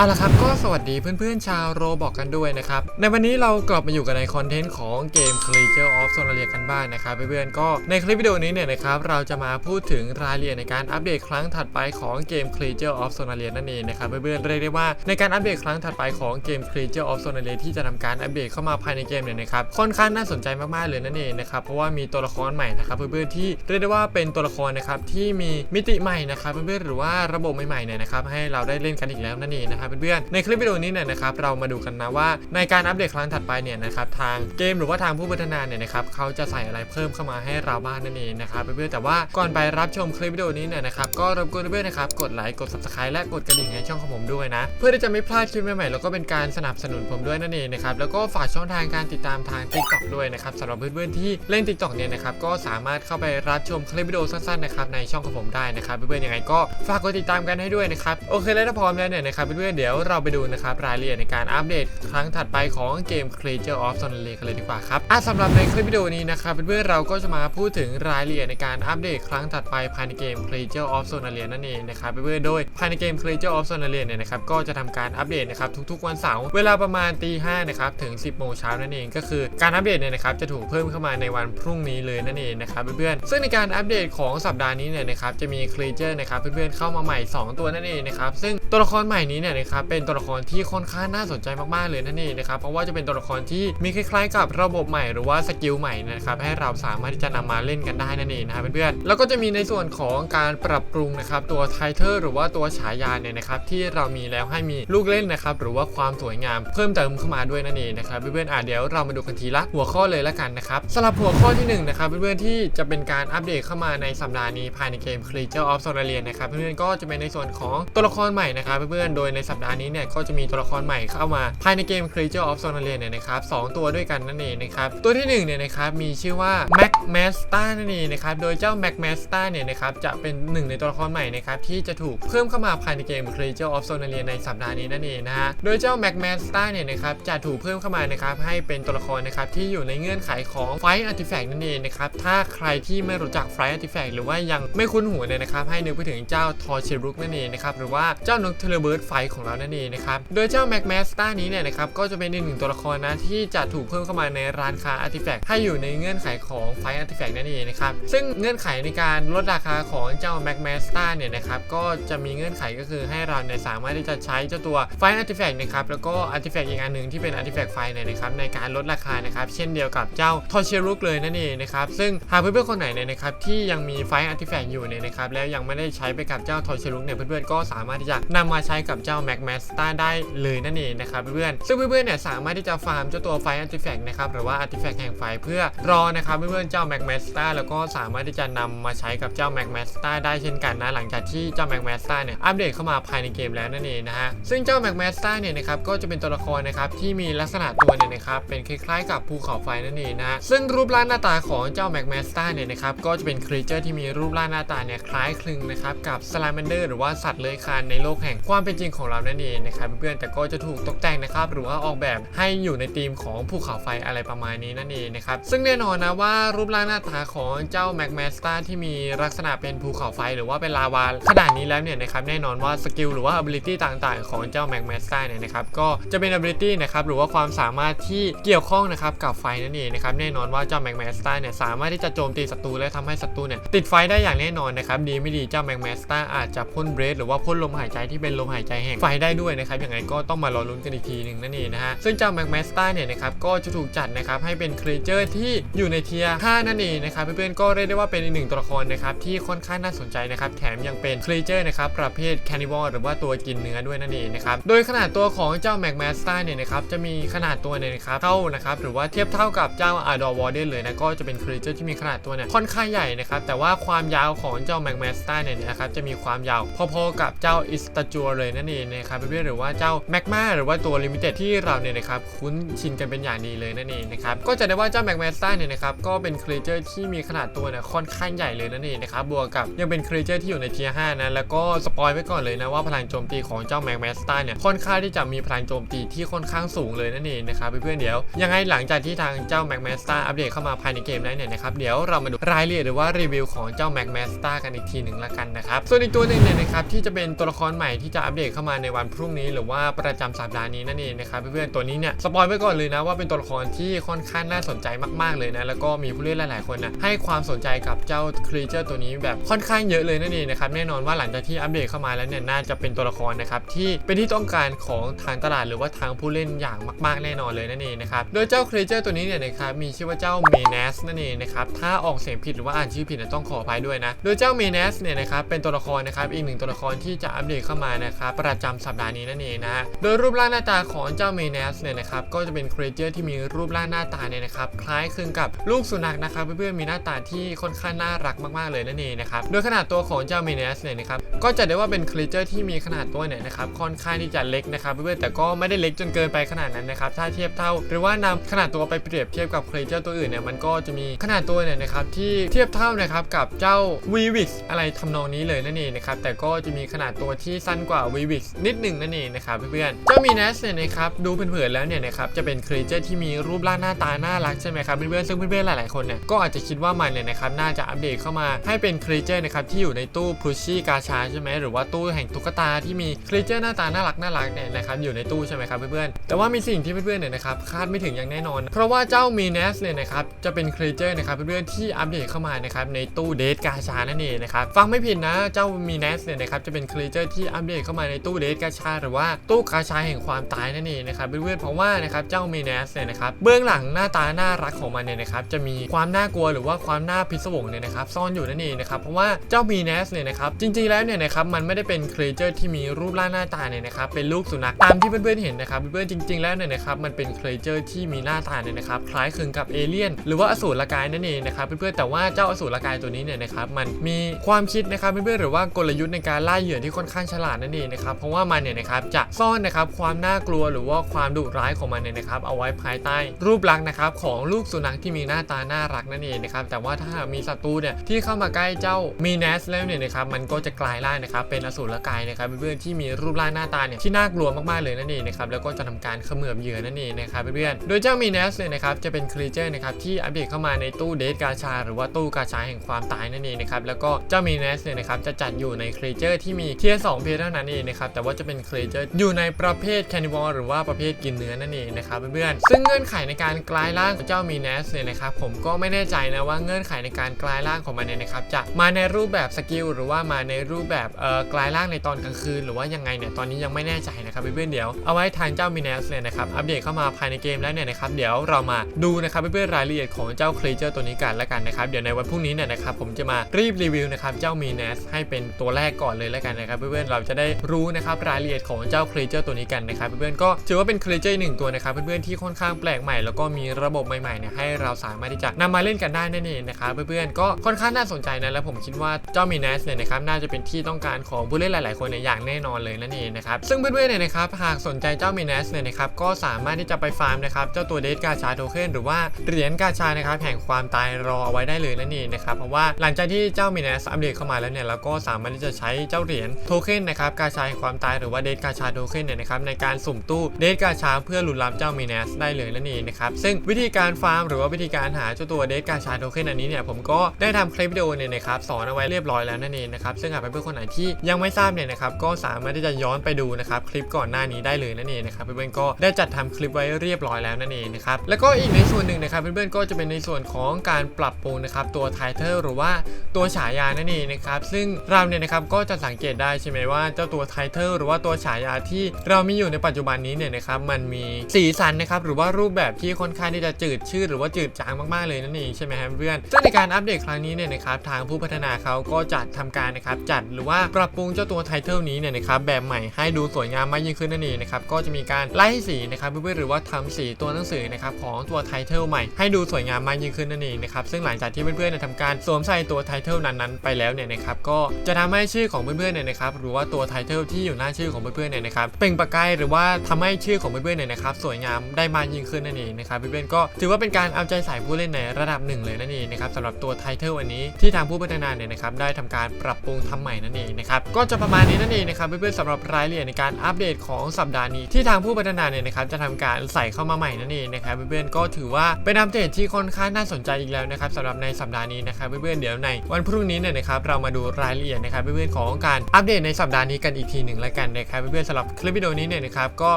เอาละครับก็สวัสดีเพื่อนๆ ชาวโรบอกกันด้วยนะครับ ในวันนี้เรากลับมาอยู่กันในคอนเทนต์ของเกม Creature of Sonaria กันบ้างนะครับเพื่อนๆก็ในคลิปวิดีโอนี้เนี่ยนะครับเราจะมาพูดถึงรายละเอียดในการอัปเดตครั้งถัดไปของเกม Creature of Sonaria นั่นเองนะครับเพื่อนๆเรียกได้ว่าในการอัปเดตครั้งถัดไปของเกม Creature of Sonaria ที่จะทำการอัปเดตเข้ามาภายในเกมเนี่ยนะครับค่อนข้างน่าสนใจมากๆเลยนั่นเองนะครับเพราะว่ามีตัวละครใหม่นะครับเพื่อนๆที่เรียกได้ว่าเป็นตัวละครนะครับที่มีมิติใหม่นะครับเพื่อนๆหรือว่าระบบใหม่ๆเนี่ยนะครับให้เราได้เล่นกันอีกแล้วนั่นเองนะครับเพื่อนๆในคลิปวิดีโอนี้เนี่ยนะครับเรามาดูกันนะว่าในการอัปเดตครั้งถัดไปเนี่ยนะครับทางเกมหรือว่าทางผู้พัฒนาเนี่ยนะครับเขาจะใส่อะไรเพิ่มเข้ามาให้เราบ้างนั่นเองนะครับเพื่อนๆแต่ว่าก่อนไปรับชมคลิปวิดีโอนี้เนี่ยนะครับก็รบกวนเพื่อนๆนะครับกดไลค์กด subscribe และกดกระดิ่งให้ช่องของผมด้วยนะ เพื่อที่จะไม่พลาดคลิปใหม่ๆแล้วก็เป็นการสนับสนุนผมด้วยนั่นเองนะครับแล้วก็ฝากช่องทางการติดตามทาง TikTok ด้วยนะครับสำหรับเพื่อนๆที่เล่น TikTok เนี่ยนะครับก็สามารถเข้าไปรับชมคลิปวิดีโอสั้นๆนะครับในช่องของผมได้นะครับเพื่อนๆยังไงก็ฝากกดติดตามกันให้ด้วยนะครับโอเคแล้วถ้าพร้อมแล้วเนี่ยนะครับเพื่อนๆ เดี๋ยวเราไปดูนะครับรายละเอียดในการอัปเดตครั้งถัดไปของเกม Creature of s o n l a กันเลยดีกว่าครับอะสำหรับในคลิปวิดีโอนี้นะครับเพื่อนๆเราก็จะมาพูดถึงรายละเอียดในการอัปเดตครั้งถัดไปภายในเกม Creature of Sonalia นั่นเองนะครับเพื่อนๆโดยภายในเกม Creature of Sonalia เนี่ยนะครับก็จะทำการอัปเดตนะครับทุกๆ วันเสาร์เวลาประมาณตีห้านะครับถึง 10โมงเช้านั่นเองก็คือการอัปเดตเนี่ยนะครับจะถูกเพิ่มเข้ามาในวันพรุ่งนี้เลยนั่นเองนะครับเพื่อนๆซึ่งในการอัปเดตของสัปดาห์นี้เนี่ยนะครับจะมี Creature นะครับเพื่อนๆเข้ามาใหม่ 2 ตัวนั่นเองนะครับซึ่งตัวละครใหม่นี้เนี่ยนะครับเป็นตัวละครที่ค่อนข้างน่าสนใจมากๆเลยนั่นเองนะครับเพราะว่าจะเป็นตัวละครที่มีคล้ายๆ กับระบบใหม่หรือว่าสกิลใหม่นะครับให้เราสามารถที่จะนำมาเล่นกันได้นั่นเองนะครับเพื่อนๆแล้วก็จะมีในส่วนของการปรับปรุงนะครับตัวไทเทอร์หรือว่าตัวฉายาเนี่ยนะครับที่เรามีแล้วให้มีลูกเล่นนะครับหรือว่าความสวยงามเพิ่มเติมเข้ามาด้วยนั่นเองนะครับเพื่อนๆอะเดี๋ยวเรามาดูกันทีละหัวข้อเลยละกันนะครับสำหรับหัวข้อที่หนึ่งนะครับเพื่อนๆที่จะเป็นการอัปเดตเข้ามาในสัปดาห์นี้ภายในเกม Creature of Sonaria นะครับเพื่อนๆก็จะเป็นในส่วนของตัวละครใหม่นะครับเพื่อนๆโดยในสัปดาห์นี้เนี่ยก็จะมีตัวละครใหม่เข้ามาภายในเกม Creature of Sonaria เนี่ยนะครับสองตัวด้วยกันนั่นเองนะครับตัวที่หนึ่งเนี่ยนะครับมีชื่อว่า Mac Master นั่นเองนะครับโดยเจ้า Mac Master เนี่ยนะครับจะเป็นหนึ่งในตัวละครใหม่นะครับที่จะถูกเพิ่มเข้ามาภายในเกม Creature of Sonaria ในสัปดาห์นี้นั่นเองนะฮะโดยเจ้า Mac Master เนี่ยนะครับจะถูกเพิ่มเข้ามานะครับให้เป็นตัวละครนะครับที่อยู่ในเงื่อนไขของ Fight Artifact นั่นเองนะครับถ้าใครที่ไม่รู้จัก Fight Artifact หรือว่ายังไม่คุ้นหูเนี่ยนะครับให้นึกไปถึงเจ้า t o r c h i r u k นั่นเองนะครับหรือว่าเจ้านกเทเลเบิร์ดไฟของเรานั่นเองนะครับ โดยเจ้า Mac Master นี้เนี่ยนะครับก็จะเป็นอีกหนึ่งตัวละครนะที่จะถูกเพิ่มเข้ามาในร้านค้า Artifact ให้อยู่ในเงื่อนไขของ Fight Artifact นั่นเองนะครับซึ่งเงื่อนไขในการลดราคาของเจ้า Mac Master เนี่ยนะครับก็จะมีเงื่อนไขก็คือให้เราเนี่ยสามารถที่จะใช้เจ้าตัว Fight Artifact นะครับแล้วก็ Artifact อีกอันหนึ่งที่เป็น Artifact ไฟเนี่ยนะครับในการลดราคานะครับเช่นเดียวกับเจ้า t o r c h i r u k เลยนั่นเองนะครับซึ่งหากเพื่อนๆคนไหนเนี่ยนะครับที่ยังมี Fight Artifact อยู่เนี่ยนะครับแล้วยังไม่ได้ใช้ไปกับเจ้า t o r c h i r u k เนี่ยเพื่อนๆก็สามารถที่จะนำมาใช้กับเจ้า Mac Master ได้เลยนั่นเองนะครับเพื่อนๆซึ่งเพื่อนๆเนี่ยสามารถที่จะฟาร์มเจ้าตัว Fight Artifact นะครับหรือว่า Artifact แห่งไฟเพื่อรอนะครับเพื่อนๆเจ้า Mac Master แล้วก็สามารถที่จะนำมาใช้กับเจ้า Mac Master ได้เช่นกันนะหลังจากที่เจ้า Mac Master เนี่ยอัปเดตเข้ามาภายในเกมแล้วนั่นเองนะฮะซึ่งเจ้า Mac Master เนี่ยนะครับก็จะเป็นตัวละครนะครับที่มีลักษณะตัวเนี่ยนะครับเป็นคล้ายๆ กับภูเขาไฟนั่นเองนะฮะซึ่งรูปร่างหน้าตาของเจ้า Mac Master เนี่ยนะครับก็จะเป็นครีเจอร์ที่มีรูปร่างหน้าตาเนี่ยคล้ายคลึงนะครับกับ Salamander หรือว่าสัตว์เลื้อยคลานในโลกแห่งความเป็นจริงของเรานั่นเองนะครับเพื่อนๆแต่ก็จะถูกตกแต่งนะครับหรือว่าออกแบบให้อยู่ในธีมของภูเขาไฟอะไรประมาณนี้นั่นเองนะครับซึ่งแน่นอนนะว่ารูปร่างหน้าตาของเจ้า Mac Master ที่มีลักษณะเป็นภูเขาไฟหรือว่าเป็นลาวาขนาดนี้แล้วเนี่ยนะครับแน่นอนว่าสกิลหรือว่า ability ต่างๆ ของเจ้า Mac Master เนี่ยนะครับก็จะเป็น ability นะครับหรือว่าความสามารถที่เกี่ยวข้องนะครับกับไฟนั่นเองนะครับแน่นอนว่าเจ้า Mac Master เนี่ยสามารถที่จะโจมตีศัตรูและทำให้ศัตรูเนี่ยติดไฟได้อย่างแน่นอนนะครับดีไม่ดีเจ้า Mac Master อาจจะพ่นเบรดหรือว่าพ่นลมหายใจที่เป็นลมหายใจแห่งไฟได้ด้วยนะครับยังไงก็ต้องมารอลุ้นกันอีกทีหนึ่งนั่นเองนะฮะซึ่งเจ้า Mac Master เนี่ยนะครับก็จะถูกจัดนะครับให้เป็นครีเจอร์ที่อยู่ในเทียร์5นั่นเองนะครับเพื่อนๆก็เรียกได้ว่าเป็นอีกหนึ่งตัวละครนะครับที่ค่อนข้างน่าสนใจนะครับแถมยังเป็นครีเจอร์นะครับประเภทแคนิวอลหรือว่าตัวกินเนื้อด้วยนั่นเองนะครับโดยขนาดตัวของเจ้า Mac Master เนี่ยนะครับจะมีขนาดตัวเนี่ยนะครับเท่านะครับหรือว่าเทียบเท่ากับเจ้า a d o r Warden เลยนะก็จะเป็นครีเจอร์ที่มีขนาดตัวเนี่ยค่อนข้างใหญ่นะครับแต่ว่าความยาวของเจ้า Mac Master เนี่ยนะครับจะมีความยาวพอๆกับเจ้า i s t a j u r เลยนั่นเองนะนะครับเพื่อนๆหรือว่าเจ้าแมกมาหรือว่าตัวลิมิเต็ดที่เราเนี่ยนะครับคุ้นชินกันเป็นอย่างดีเลยนั่นเองนะครับก็จะได้ว่าเจ้าแมกมาสตาเนี่ยนะครับก็เป็นครีเจอร์ที่มีขนาดตัวเนี่ยค่อนข้างใหญ่เลยนั่นเองนะครับบวกกับยังเป็นครีเจอร์ที่อยู่ในเทียร์5นะแล้วก็สปอยไว้ก่อนเลยนะว่าพลังโจมตีของเจ้าแมกมาสตาเนี่ยค่อนข้างที่จะมีพลังโจมตีที่ค่อนข้างสูงเลยนั่นเองนะครับเพื่อนๆเดี๋ยวยังไงหลังจากที่ทางเจ้าแมกมาสตาอัปเดตเข้ามาภายในเกมแล้วเนี่ยนะครับเดี๋ยวเรามาดูรายละเอียดหรือว่ารีวิวของเจ้าแมกมาสตากันอีกทีหนึ่งละกันนะครับส่วนอีกตัวหนึ่งเนี่ยนะครับที่จะเป็นตัวละครใหม่ที่จะอัปเดตเข้ามาในวันพรุ่งนี้หรือว่าประจำสัปดาห์นี้นั่นเองนะครับเพื่อนๆตัวนี้เนี่ยสปอยไว้ก่อนเลยนะว่าเป็นตัวละครที่ค่อนข้างน่าสนใจมากๆเลยนะแล้วก็มีผู้เล่นหลายๆคนนะให้ความสนใจกับเจ้าครีเจอร์ตัวนี้แบบค่อนข้างเยอะเลยนั่นเองนะครับแน่นอนว่าหลังจากที่อัปเดตเข้ามาแล้วเนี่ยน่าจะเป็นตัวละครนะครับที่เป็นที่ต้องการของทางตลาดหรือว่าทางผู้เล่นอย่างมาก ๆแน่นอนเลยนั่นเองนะครับโดยเจ้าครีเจอร์ตัวนี้เนี่ยนะครับมีชื่อว่าเจ้าเมเนสนั่นเองนะครับถ้าออกเสียงผิดหรือว่าอ่านชื่อผิดต้องขออภัยด้วยนะโดยเจ้าเมเนสเนี่ยนะครับเป็นตัวละครนะครับอีกหนึ่งตัวละครที่จะอัปเดตเข้ามานะครับประจำสัปดาห์นี้นั่นเองนะฮะโดยรูปร่างหน้าตาของเจ้าเมเนสเนี่ยนะครับก็จะเป็นครีเจอร์ที่มีรูปร่างหน้าตาเนี่ยนะครับคล้ายคลึงกับลูกสุนัขนะครับเพื่อนๆมีหน้าตาที่ค่อนข้างน่ารักมากๆเลยนั่นเองนะครับโดยขนาดตัวของเจ้าเมเนสเนี่ยนะครับก็จะได้ว่าเป็นครีเจอร์ที่มีขนาดตัวเนี่ยนะครับค่อนข้างที่จะเล็กนะครับเพื่อนๆแต่ก็ไม่ได้เล็กจนเกินไปขนาดนั้นนะครับถ้าเทียบเท่า หรือว่านำขนาดตัวไปเปรียบเทียบกับครีเจอร์ตัวอื่นเนี่ยมันก็จะมีขนาดตัวเนี่ยนะครับที่เทียบเท่านะครับกับเจ้าวีวิกอะไรทำนองนี้เลยนั่นเองนะครับแต่ก็จะมีขนาดตัวที่สั้นกว่าวีวิกนิดหนึ่งนั่นเองนะครับเพื่อนๆเจ้ามีเนสเนี่ยนะครับดูเผินๆแล้วเนี่ยนะครับจะเป็นครีเจอร์ที่มีรูปร่างหน้าตาน่ารักใช่ไหมครับเพื่อนๆซึ่งเพื่อนๆหลายๆคนเนี่ยก็อาจจะคิดว่ามันเนี่ยนะครับน่าจะอัปเดตเข้ามาให้เป็นครีเจอร์นะครับที่อยู่ในตู้พ l ชชี่กาชาใช่ไหมหรือว่าตู้แห่งตุ๊กตาที่มีครีเจอร์หน้าตาน่ารักน่ารักเนี่ยนะครับอยู่ในตู้ใช่ไหมครับเพื่อนๆแต่ว่ามีสิ่งที่เพื่อนๆเนี่ยนะครับคาดไม่ถึงอย่างแน่นอน เพราะว่าเจ้ามีเนสเนี่ยนะครับจะเป็นครีเจอร์นะครับเพื่อนๆที่อัปเดตเข้ามานะครับในตู้เดทกาชานั่นเองนะครับฟังไม่ผิดนะเจ้ามีเนสเนี่ยนะครับจะเป็นครีเจอร์ที่อัปเดตเข้ามาในตู้เดทกาชาหรือว่าตู้กาชาแห่งความตายนั่นเองนะครับเพื่อนๆเพราะว่านะครับเจ้ามีเนสเนี่ยนะครับเบื้องหลังหน้าตาน่ารักของมันเนี่ยนะครับจะมีความน่ากลัวหรือว่าความน่าพิศวงเนี่ยนะครับซ่อนอยู่นั่นเองนะครับเพราะว่าเจ้ามีเนสเนี่ยนะครับจริงๆแล้วเนี่ยนะครับมันไม่ได้เป็นครีเจอร์ที่มีรูปร่างหน้าตาเนี่ยนะครับเป็นลูกสุนัขตามที่เพื่อนๆเห็นนะครับเพื่อนๆจริง ๆแล้วเนี่ยนะครับมันเป็นครีเจอร์ที่มีหน้าตาเนี่ยนะครับคล้ายคลึงกับเอเลี่ยนหรือว่าอสูรกายนั่นเองนะครับเพื่อนๆแต่ว่าเจ้าอสูรกายตัวนี้เนี่ยนะครับมันมีความคิดนะครับเพื่อนๆหรือว่ากลยุทธ์ในการล่าเหยื่อที่ค่อนข้างฉลาดนั่นเองนะครับเพราะว่ามันเนี่ยนะครับจะซ่อนนะครับความน่ากลัวหรือว่าความดุร้ายของมันเนี่ยนะครับเอาไว้ภายใต้รูปลักษณ์นะครับของลูกสุนัขที่มีหน้าตาน่ารักนั่นเองนะครับแต่ว่าถ้ามีศัตรูเนี่ยที่เข้ามาใกล้เจ้ามีเนสแล้วเนี่ยนะครับมันก็จะกลายร่างนะครับเป็นอสูรกายนะครับเพื่อนๆที่มีรูปร่างหน้าตาเนี่ยที่น่ากลัวมากๆเลยนั่นเองนะครับแล้วก็จะทำการเขมือบเหยื่อนั่นเองนะครับเพื่อนๆโดยเจ้ามีเนสเนี่ยนะครับจะเป็นครีเจอร์นะครับที่อัปเดตเข้ามาในตู้เดทกาชา หรือว่าตู้กาชาแห่งความตายนั่นเองนะครับแล้วก็เจ้ามีเนสเนี่ยนะครับจะจัดอยู่ในครีเจอร์ที่มีเทียร์สองเพเท่านั้นเองนะครับแต่ว่าจะเป็นครีเจอร์อยู่ในประเภทแคนิวอลหรือว่าประเภทกินเนื้อนั่นเองนะครับเพื่อนๆซึ่งเงื่อนไขในการกลายร่างของเจ้ามีเนสเนี่ยนะครับผมก็ไม่แน่ใจนะว่าเงื่อนไขในการกลายร่างของมันเนี่ยนะครับจะมาในรูปแบบสกิลหรือว่ามาในรูปแบบเอ่อกลายร่างในตอนกลางคืน หรือว่ายังไงเนี่ยตอนนี้ยังไม่แน่ใจนะครับเพื่อนๆเดี๋ยวเอาไว้ทางเจ้ามินเนสเนี่ยนะครับอัปเดตเข้ามาภายในเกมแล้วเนี่ยนะครับเดี๋ยวเรามาดูนะครับเพื่อนๆรายละเอียดของเจ้าครีเจอร์ตัวนี้กันล้วกันนะครับเดี๋ยวในวันพรุ่งนี้เนี่ยนะครับผมจะมารีบรีวิวนะครับเจ้ามีเนสให้เป็นตัวแรกก่อนเลยล้วกันนะครับเพื่อนๆเราจะได้รู้นะครับรายละเอียดของเจ้าครีเจอร์ตัวนี้กันนะครับเพื่อนๆก็ถือว่าเป็นครีเจอร์หนึ่งตัวนะครับเพื่อนๆที่ค่อนข้างแปลกใหม่แล้วก็มีระบบใหม่ๆเนี่ยให้เราสามารถที่จะนำมาเล่นกันได้นั่นเองนะครับเพื่อนๆก็ค่อนข้างน่าสนใจนะและผมคิดว่าเจ้ามีเนสเนี่ยนะครับน่าจะเป็นที่ต้องการของผู้เล่นหลาย ๆคนเนี่ยอย่างแน่นอนเลยนั่นเองนะครับซึ่งเพื่อนๆเนี่ยนะครับหากสนใจเจ้ามีเนสเนี่ยนะครับก็สามารถที่จะไปฟาร์มนะครับเจ้าตัวเดทกาชาโทเค็นหรือว่าเหรียญกาชานะครับแห่งความตายรอเอาไว้ได้เลยนั่นเองนะครับเพราะว่าหลังจากที่เจ้ามีเนสอัปเดตเข้ามาแล้วเนี่ยเราก็สามารถที่จะใช้เจ้าเหรียญโทเค็นนะครับกาชาแห่งความตายหรือว่าเดทกาชาโทเค็นเนี่ยนะครับในการสุ่มตู้เดทกาชาเพื่อหลุดล้ำเจ้ามีเนสได้เลยนั่นเองนะครับซึ่งวิธีการฟาร์มหรือว่าวิธีการหาเจ้าตัวเดทกาชาโทเค็นอันนี้เนี่ยผมก็ได้ทำคลิปวิดีโอเนี่ยนะครับสอนเอาไว้เรียบร้อยแล้วนั่นเองนะครับซึ่งหากเพื่อนๆคนไหนที่ยังไม่ทราบเนี่ยนะครับก็สามารถที่จะย้อนไปดูนะครับคลิปก่อนหน้านี้ได้เลยนั่นเองนะครับเพื่อนๆก็ได้จัดทำคลิปไว้เรียบร้อยแล้วนั่นเองนะครับแล้วก็อีกในส่วนหนึ่งนะครับเพื่อนๆก็จะเป็นในส่วนของการปรับปรุงนะครับตัวไทเทลหรือว่าตัวฉายานั่นเองนะครับซึ่งเราเนี่ยนะครับก็จะสังเกตได้ใช่ไหมว่าเจ้าตัวไทเทลหรือว่าตัวฉายาที่เรามีอยู่ในปัจจุบันนี้เนี่ยนะครับมันมีสีสันนะครับหรือว่ารูปแบบที่ค่อนข้างที่จะจืดชืดหรือว่าจืดจางมากๆเลยนั่นเองใช่ไหมครับเพื่อนซึ่งในการอัปเดตครั้งนี้เนี่ยนะครับทางผู้พัฒนาเขาก็จะทำการนะครับจัดหรือว่าปรับปรุงเจ้าตัวไทเทลนี้เนี่ยนะครับแบบใหม่ให้ดูสวยงามมากยิ่งขึ้นนั่นเองนะครับก็จะมีการไล่สีนะครับเพื่อนๆหรือว่าทำสีตัวหนังสือนะครับของตัวไทเทลใหม่ให้ดูสวยงามมากยิ่งขึ้นนั่นเองนะครับซึ่งหลังจากที่เพื่อนๆทำการสวมใส่ตัวไทเทลนั้นๆไปแล้วเนี่ยนะครับก็จะทำให้ชื่อของเพื่อนๆเนี่ยนะครับหรือว่าตัวไทเทลที่อยู่หน้าชื่อของเพื่อนๆเนี่ยนะครับเปล่งประกายหรือว่าทำให้ชื่อของเพื่อนๆเนี่ยนะครับสวยงามได้มากยิ่งขึ้นนั่นเองนะครับเพื่อนๆก็ถือว่าเป็นการเอาใจใส่ผู้เล่นในระดับหนึ่งเลยนั่นเองนะครับสำหรับตัวไทเทลอันนี้ที่ทางผู้พัฒนาเนี่ยนะครับได้ทำการปรับปรุงทำใหม่นั่นเองนะครับก็จะประมาณนี้นั่นเองนะครับเพื่อนๆสำหรับรายละเอียดในการอัปเดตของสัปดาห์นี้ที่ทางผู้พัฒนาเนี่ยนะครับจะทำการใส่เข้ามาใหม่นั่นเองนะครับเพื่อนๆก็ถือว่าเป็นอัปเดตที่ค่อนข้างน่าสนใจอีกแล้วนะครับสำหรับในสัปดาห์นี้นะครับเพื่อนๆเดี๋ยวในวันพรุ่งนี้เนี่ยนะครับเรามาดูรายละเอียดนะครับเพื่อนๆของการอัปเดตในสัปดาห์นี้กันอีกทีหนึ่งแล้วกันนะครับเพื่อนๆสำหรับคลิปวิดีโอนี้เนี่ยนะครับก็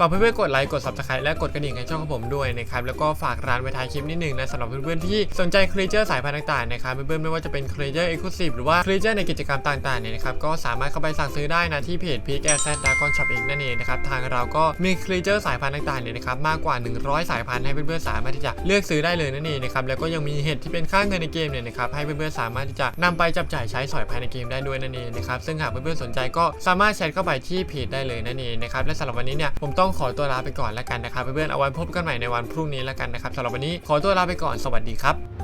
ฝากเพื่อนๆกดไลค์กด subscribe และกดกระดิ่งให้ช่องของผมด้วยนะครับแล้วก็ฝากร้านไว้ท้ายคลิปนิดนึงนะสำหรับเพื่อนๆที่สนใจครีเจอร์สายพันธุ์ต่างๆนะครับเพื่อนๆไม่ว่าจะเป็นครีเจอร์เอ็กซ์คลูซีฟหรือว่าครีเจอร์ในกิจกรรมต่างๆเนี่ยนะครับก็สามารถเข้าไปสั่งซื้อได้นะที่เพจพีแอร์แซดดากอนช็อปเองนั่นเองนะครับทางเราก็มีครีเจอร์สายพันธุ์ต่างๆเนี่ยนะครับมากกว่า 100 สายพันธุ์ให้เพื่อนๆสามารถที่จะเลือกซื้อได้เลยนั่นเองนะครับแล้วก็ยังมีเห็ดที่เป็นค่าเงินในเกมเนี่ยนะครับให้เพื่อนๆสามารถที่จะนำไปจับจ่ายใช้สอยภายในเกมได้ด้วยนั่นเองนะครับซึ่งหากเพื่อนๆสนใจก็สามารถแชทเข้าไปที่ที่เพจได้เลยนั่นเองนะครับและสำหรับวันนี้เนี่ยผมต้องขอตัวลาไปก่อนแล้วกันนะครับเพื่อนๆเอาไว้พบกันใหม่ในวันพรุ่งนี้แล้วกันนะครับสำหรับวันนี้ขอตัวลาไปก่อนสวัสดีครับ